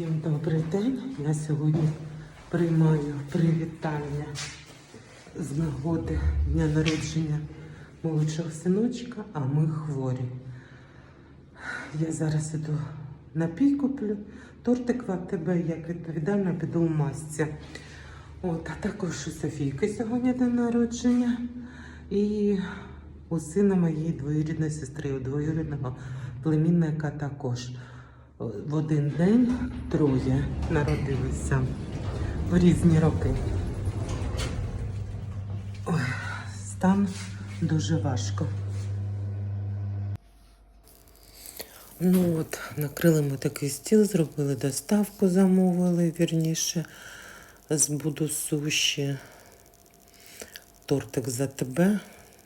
Всім добрий день. Я сьогодні приймаю привітання з нагоди дня народження молодшого синочка, а ми хворі. Я зараз іду напій куплю, тортик в АТБ, як відповідально піду в масці. От, а також у Софійки сьогодні день народження. І у сина моєї двоюрідної сестри, у двоюрідного племінника також. В один день троє народилися в різні роки. Ой, стан дуже важко. Ну от, накрили ми такий стіл, зробили доставку, замовили вірніше з буду суші. Тортик за тебе.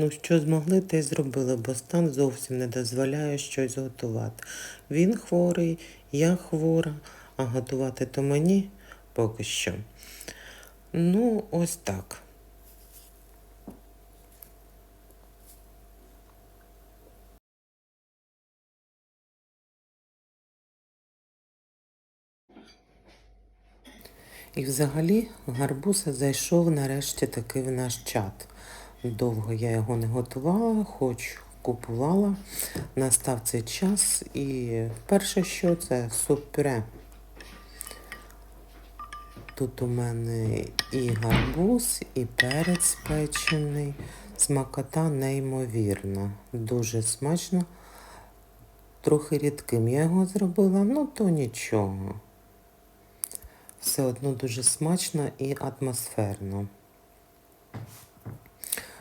Ну, що змогли, те й зробили, бо стан зовсім не дозволяє щось готувати. Він хворий, я хвора, а готувати то мені поки що. Ну, ось так. І взагалі гарбуса зайшов нарешті таки в наш чат. Довго я його не готувала, хоч купувала. Настав цей час і перше, що це суп-пюре. Тут у мене і гарбуз, і перець печений. Смакота неймовірна. Дуже смачно. Трохи рідким я його зробила, ну то нічого. Все одно дуже смачно і атмосферно.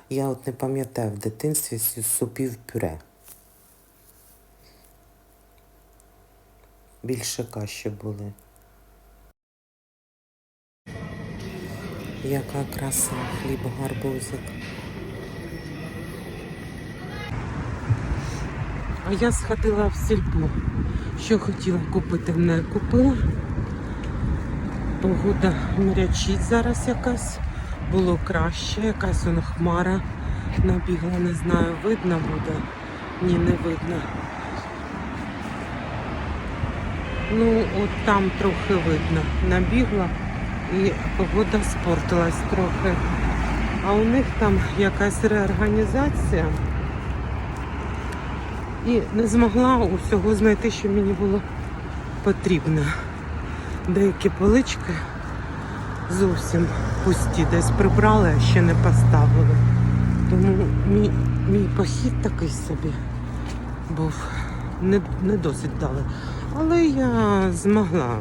Я от не пам'ятаю в дитинстві супів пюре. Більше каші були. Яка краса, хліб гарбузик. А я сходила в сільпо. Що хотіла купити, не купила. Погода мрячить зараз якась. Було краще, якась он хмара набігла, не знаю, видно буде. Ні, не видно. Ну, от там трохи видно. Набігла і погода спортилась трохи. А у них там якась реорганізація. І не змогла усього знайти, що мені було потрібно. Деякі полички зовсім пусті, десь прибрали, а ще не поставили. Тому мій, мій похід такий собі був не, не досить далий. Але я змогла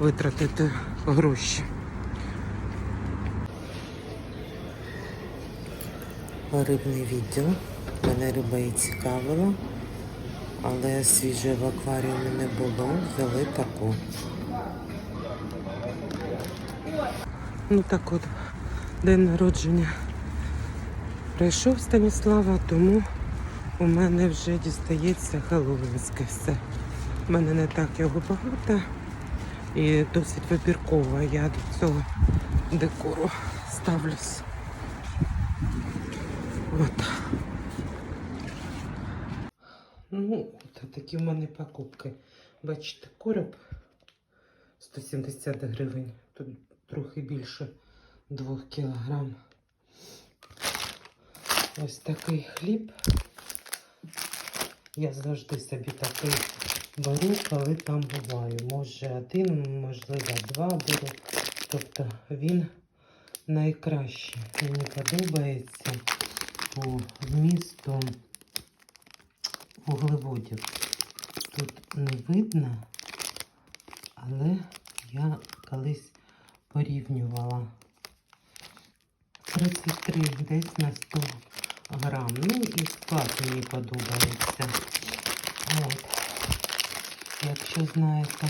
витратити гроші. Рибний відділ. Мене риба і цікавила, але свіжої в акваріумі не було. Взяли таку. Ну так от, день народження прийшов Станіслава, тому у мене вже дістається хеллоуінське все. У мене не так його багато і досить вибірково я до цього декору ставлюсь. От. Ну, от такі в мене покупки. Бачите, короб 170 гривень. Тут трохи більше 2 кілограм. Ось такий хліб. Я завжди собі такий беру, коли там буваю. Може один, можливо, два беру. Тобто він найкращий. Мені подобається по вмісту вуглеводів. Тут не видно, але я колись порівнювала 33 десь на 100 грам. Ну і склад мені подобається. От. Якщо знаєте,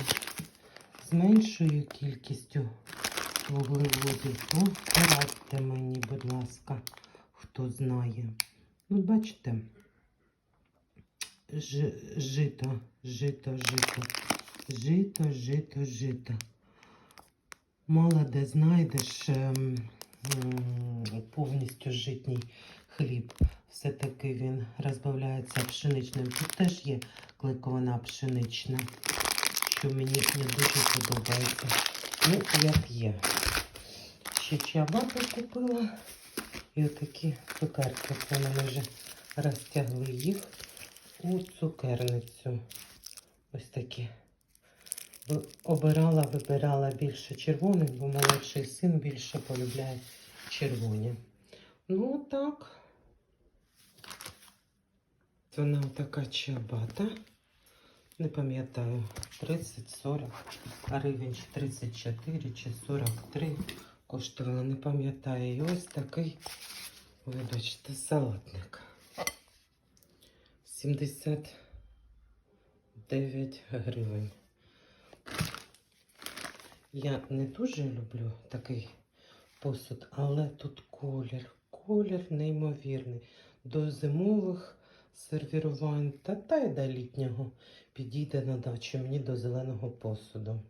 з меншою кількістю вуглеводів, то порадьте мені, будь ласка, хто знає. Ну, бачите, Ж, жито, жито, жито, жито, жито, жито. Мало де знайдеш ем, повністю житній хліб. Все-таки він розбавляється пшеничним. Тут теж є кликовина пшенична. що мені не дуже подобається. Ну, як є. Ще чабати купила. І отакі цукерки. Це мене вже розтягли їх у цукерницю. Ось такі. Обирала, вибирала більше червоних, бо молодший син більше полюбляє червоні. Ну так. Вона така чабата. Не пам'ятаю, 30-40 гривень, чи 34 чи 43 коштувала, не пам'ятаю. І ось такий, вибачте, салатник. 79 гривень. Я не дуже люблю такий посуд, але тут колір. Колір неймовірний. До зимових сервірувань та та й до літнього підійде на дачу мені до зеленого посуду.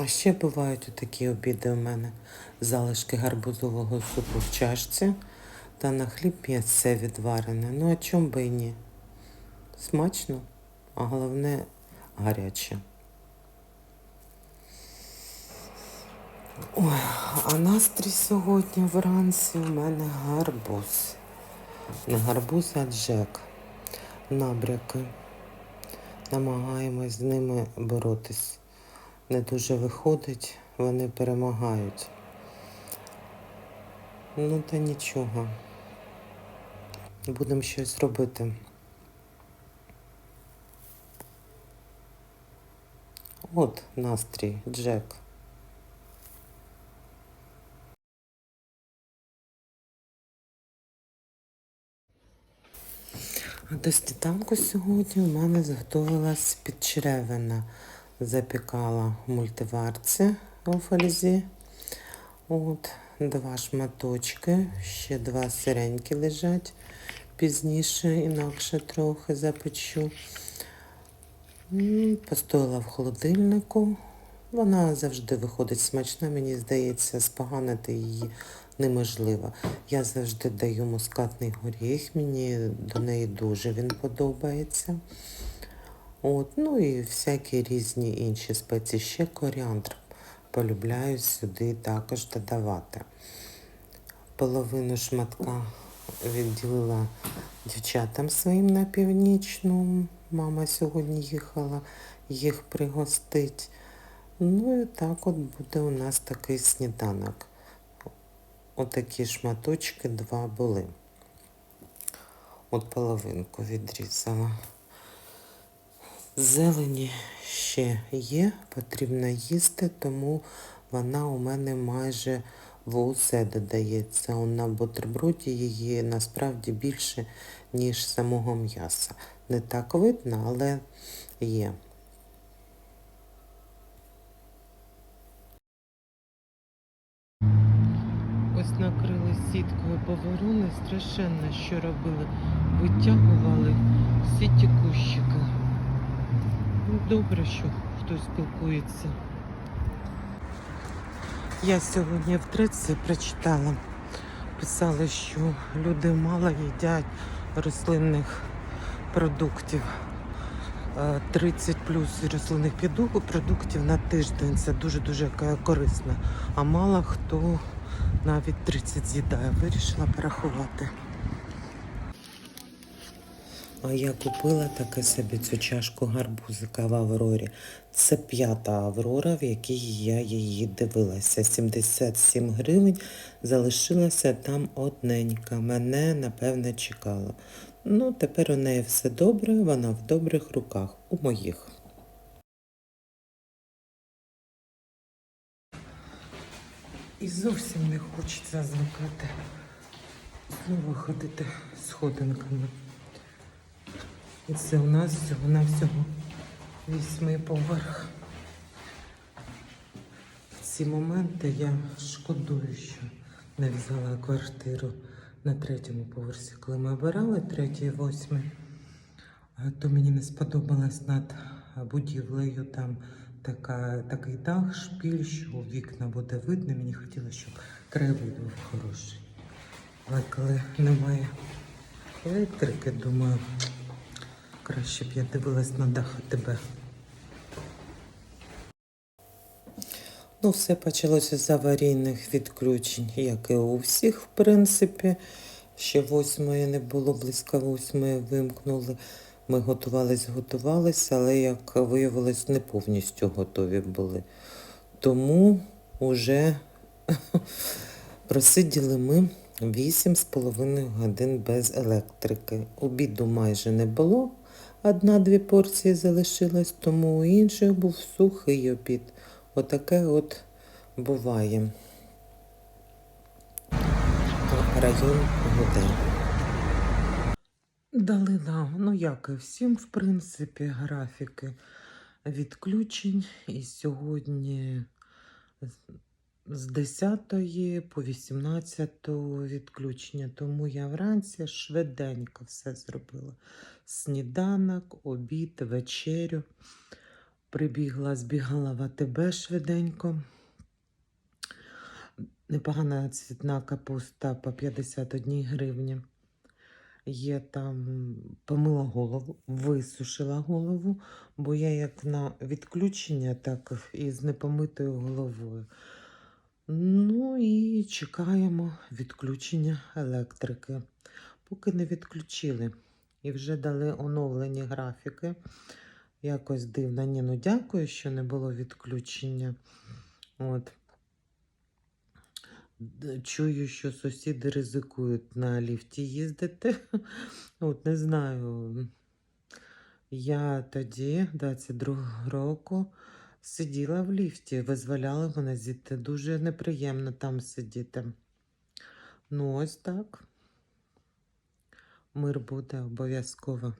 А ще бувають такі обіди у мене. Залишки гарбузового супу в чашці та на хліб м'ясце відварене. Ну а чом би і ні? Смачно, а головне гаряче. Ой, а настрій сьогодні вранці у мене гарбуз. Не гарбуз, а джек. Набряки. Намагаємось з ними боротись. Не дуже виходить, вони перемагають. Ну та нічого. Будемо щось робити. От настрій, Джек. А до сніданку сьогодні у мене зготовилась підчеревина. Запікала мультиварці у фользі. От, два шматочки, ще два сиренькі лежать. Пізніше, інакше трохи запечу. Постояла в холодильнику. Вона завжди виходить смачна, мені здається, споганити її неможливо. Я завжди даю мускатний горіх, мені до неї дуже він подобається. От, ну і всякі різні інші спеції. Ще коріандр полюбляю сюди також додавати. Половину шматка відділила дівчатам своїм на північну. Мама сьогодні їхала їх пригостить. Ну і так от буде у нас такий сніданок. Отакі шматочки два були. От половинку відрізала. Зелені ще є, потрібно їсти, тому вона у мене майже в усе додається. На бутерброді її насправді більше, ніж самого м'яса. Не так видно, але є. Ось накрили сіткою, бо ворони страшенно, що робили. Витягували всі ті кущики. Ну, Добре, що хтось спілкується. Я сьогодні в треці прочитала. Писали, що люди мало їдять рослинних продуктів. Е, 30 плюс рослинних продуктів на тиждень. Це дуже-дуже корисно. А мало хто навіть 30 з'їдає. Вирішила порахувати. А я купила таке собі цю чашку гарбузика в Аврорі. Це п'ята Аврора, в якій я її дивилася. 77 гривень залишилася там одненька. Мене, напевне, чекала. Ну, тепер у неї все добре, вона в добрих руках, у моїх. І зовсім не хочеться звикати. Знову ходити сходинками. І це у нас всього на всього вісьмий поверх. В ці моменти я шкодую, що не взяла квартиру на третьому поверсі, коли ми обирали третій і восьмий. То мені не сподобалось над будівлею там така, такий дах, шпіль, що вікна буде видно. Мені хотілося, щоб краєвид був хороший. Але коли немає електрики, думаю, краще б я дивилась на дах тебе. Ну, все почалося з аварійних відключень, як і у всіх, в принципі. Ще восьмої не було, близько восьмої вимкнули. Ми готувались, готувались, але, як виявилось, не повністю готові були. Тому вже просиділи ми вісім з половиною годин без електрики. Обіду майже не було, одна-дві порції залишилось, тому у інших був сухий обід. Отаке от буває. Район гуде. Дали нам, ну як і всім, в принципі, графіки відключень. І сьогодні з- з 10 по 18 відключення. Тому я вранці швиденько все зробила. Сніданок, обід, вечерю. Прибігла, збігала в АТБ швиденько. Непогана цвітна капуста по 51 гривні. Є там помила голову, висушила голову, бо я як на відключення, так і з непомитою головою. Ну і чекаємо відключення електрики. Поки не відключили. І вже дали оновлені графіки. Якось дивно. Ні, ну дякую, що не було відключення. От. Чую, що сусіди ризикують на ліфті їздити. От не знаю. Я тоді, 22 року, сиділа в ліфті, визволяли мене звідти. Дуже неприємно там сидіти. Ну, ось так. Мир буде обов'язково.